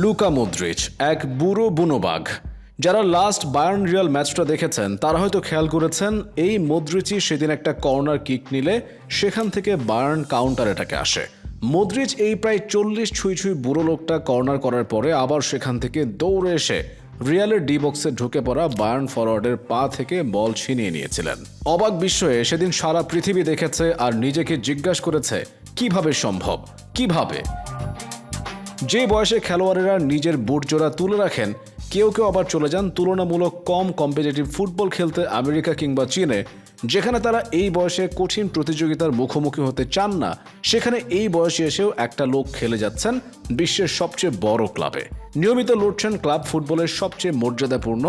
Luka মুদ্রিচ, এক বুড়ো বুনো বাঘ যারা লাস্ট বায়ার্ন রিয়াল ম্যাচটা দেখেছেন, তারা হয়তো খেয়াল করেছেন, এই মদ্রিচই সেদিন একটা কর্নার কিক নিলে সেখান থেকে বায়ার্ন কাউন্টার এটাকে আসে। মদ্রিচ এই প্রায় চল্লিশ ছুঁই ছুঁই বুড়ো লোকটা কর্নার করার পরে আবার সেখান থেকে দৌড়ে এসে রিয়ালের ডি বক্সে ঢুকে পড়া বায়ার্ন ফরওয়ার্ডের পা থেকে বল ছিনিয়ে নিয়েছিলেন। অবাক বিস্ময়ে সেদিন সারা পৃথিবী দেখেছে আর নিজেকে জিজ্ঞাসা করেছে, কীভাবে সম্ভব? কীভাবে? যে বয়সে খেলোয়াড়েরা নিজের বুট জোড়া তুলে রাখেন, কেউ কেউ আবার চলে যান তুলনামূলক কম কম্পিটিটিভ ফুটবল খেলতে আমেরিকা কিংবা চীনে, যেখানে তারা এই বয়সে কঠিন প্রতিযোগিতার মুখোমুখি হতে চান না। সেখানে এই বয়সে এসেও একটা লোক খেলে যাচ্ছেন বিশ্বের সবচেয়ে বড় ক্লাবে। নিয়মিত লড়ছেন ক্লাব ফুটবলের সবচেয়ে মর্যাদাপূর্ণ,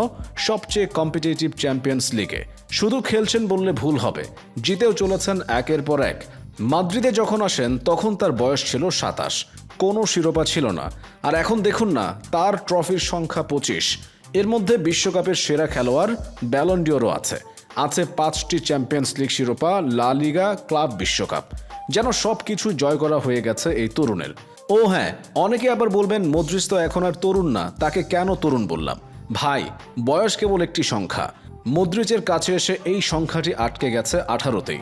সবচেয়ে কম্পিটিটিভ চ্যাম্পিয়ন্স লিগে শুধু খেলছেন বললে ভুল হবে। জিতেও চলেছেন একের পর এক। মাদ্রিদে যখন আসেন, তখন তার বয়স ছিল সাতাশ। কোনো শিরোপা ছিল না। আর এখন দেখুন না, তার ট্রফির সংখ্যা পঁচিশ। এর মধ্যে বিশ্বকাপের সেরা খেলোয়াড় ব্যালন্ডিওরও আছে। আছে পাঁচটি চ্যাম্পিয়ন্স লিগ শিরোপা, লা লিগা, ক্লাব বিশ্বকাপ। যেন সব কিছু জয় করা হয়ে গেছে এই তরুণের। ও হ্যাঁ অনেকে আবার বলবেন, মদ্রিস তো এখন আর তরুণ না, তাকে কেন তরুণ বললাম? ভাই, বয়স কেবল একটি সংখ্যা। মদ্রিচের কাছে এসে এই সংখ্যাটি আটকে গেছে আঠারোতেই।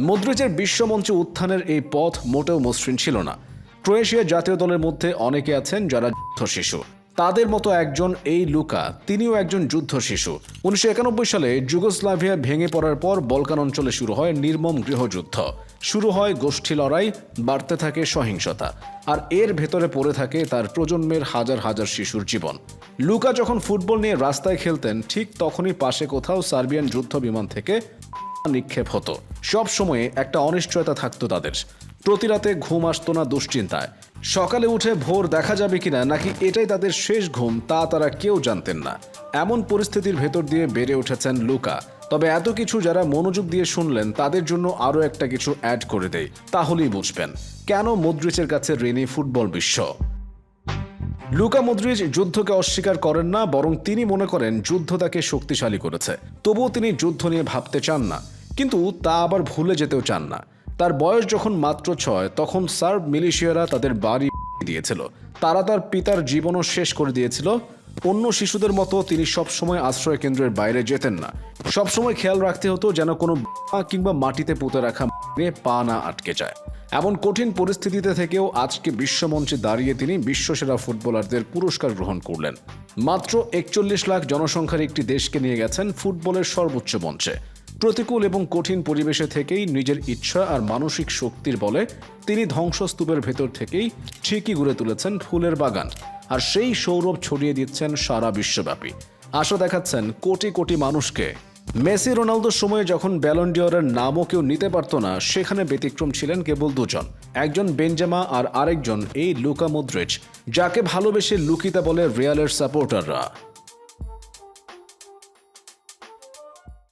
মদ্রিচের বিশ্বমঞ্চে উত্থানের এই পথ মোটেও মসৃণ ছিল না। ক্রোয়েশিয়া জাতীয় দলের মধ্যে অনেকে আছেন যারা যুদ্ধ শিশু। তাদের মতো একজন এই লুকা, তিনিও একজন যুদ্ধ শিশু। উনিশশো একানব্বই সালে যুগোস্লাভিয়া ভেঙে পড়ার পর বলকান অঞ্চলে শুরু হয় নির্মম গৃহযুদ্ধ। শুরু হয় গোষ্ঠী লড়াই, বাড়তে থাকে সহিংসতা, আর এর ভেতরে পড়ে থাকে তার প্রজন্মের হাজার হাজার শিশুর জীবন। লুকা যখন ফুটবল নিয়ে রাস্তায় খেলতেন, ঠিক তখনই পাশে কোথাও সার্বিয়ান যুদ্ধ বিমান থেকে নিক্ষেপ হতো। সব সময়ে একটা অনিশ্চয়তা থাকতো তাদের। প্রতি রাতে ঘুম আসতো না দুশ্চিন্তায়। সকালে উঠে ভোর দেখা যাবে কিনা নাকি এটাই তাদের শেষ ঘুম তা তারা কেউ জানতেন না। এমন পরিস্থিতির ভেতর দিয়ে বেড়ে উঠেছেন লুকা। তবে এত কিছু যারা মনোযোগ দিয়ে শুনলেন, তাদের জন্য আরও একটা কিছু অ্যাড করে দেয় তাহলেই বুঝবেন। কেন মদ্রিচের কাছে ঋণী ফুটবল বিশ্ব? লুকা মদ্রিজ যুদ্ধকে অস্বীকার করেন না, বরং তিনি মনে করেন যুদ্ধ তাকে শক্তিশালী করেছে। তবুও তিনি যুদ্ধ নিয়ে ভাবতে চান না। কিন্তু তা আবার ভুলে যেতেও চান না। তার বয়স যখন মাত্র ছয়, তখন সার্ব মিলিশিয়ারা তাদের বাড়ি দিয়েছিল। তারা তার পিতার জীবনও শেষ করে দিয়েছিল। অন্য শিশুদের মতো তিনি সবসময় আশ্রয় কেন্দ্রের বাইরে যেতেন না। সবসময় খেয়াল রাখতে হতো যেন কোনো কিংবা মাটিতে পুঁতে রাখা পা না আটকে যায়। এমন কঠিন পরিস্থিতিতে থেকেও আজকে বিশ্বমঞ্চে দাঁড়িয়ে তিনি বিশ্বসেরা ফুটবলারদের পুরস্কার গ্রহণ করলেন। মাত্র একচল্লিশ লাখ জনসংখ্যার একটি দেশকে নিয়ে গেছেন ফুটবলের সর্বোচ্চ মঞ্চে। প্রতিকূল এবং কঠিন পরিবেশে থেকেই নিজের ইচ্ছা আর মানসিক শক্তির বলে তিনি ধ্বংসস্তূপের ভেতর থেকেই ঠিকই গড়ে তুলেছেন ফুলের বাগান। আর সেই সৌরভ ছড়িয়ে দিচ্ছেন সারা বিশ্বব্যাপী। আশা দেখাচ্ছেন কোটি কোটি মানুষকে মেসি রোনালদোর সময়ে যখন ব্যালন্ডিওরের নামও কেউ নিতে পারত না, সেখানে ব্যতিক্রম ছিলেন কেবল দুজন। একজন বেঞ্জামা আর আরেকজন এই লুকা মুদ্রিচ, যাকে ভালোবেসে লুকিতা বলে রিয়ালের সাপোর্টাররা